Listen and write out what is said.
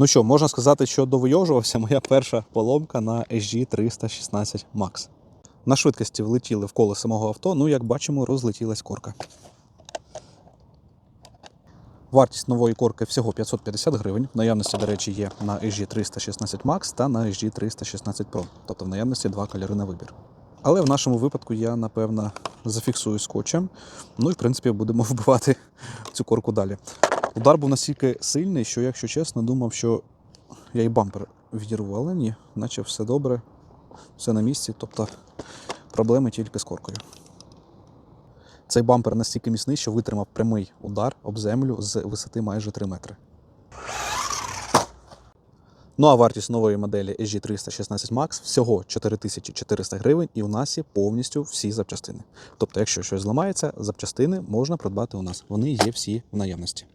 Ну що, можна сказати, що довийожувався моя перша поломка на SG 316 Max. На швидкості влетіли в коло самого авто, ну як бачимо, розлетілась корка. Вартість нової корки всього 550 гривень. В наявності, до речі, є на SG 316 Max та на SG 316 Pro, тобто в наявності два кольори на вибір. Але в нашому випадку я, напевно, зафіксую скотчем. Ну і в принципі будемо вбивати цю корку далі. Удар був настільки сильний, що, якщо чесно, думав, що я і бампер відірву, але ні, наче все добре, все на місці, тобто проблеми тільки з коркою. Цей бампер настільки міцний, що витримав прямий удар об землю з висоти майже 3 метри. Ну а вартість нової моделі SG 316 Max всього 4400 гривень, і у нас є повністю всі запчастини. Тобто, якщо щось зламається, запчастини можна придбати у нас. Вони є всі в наявності.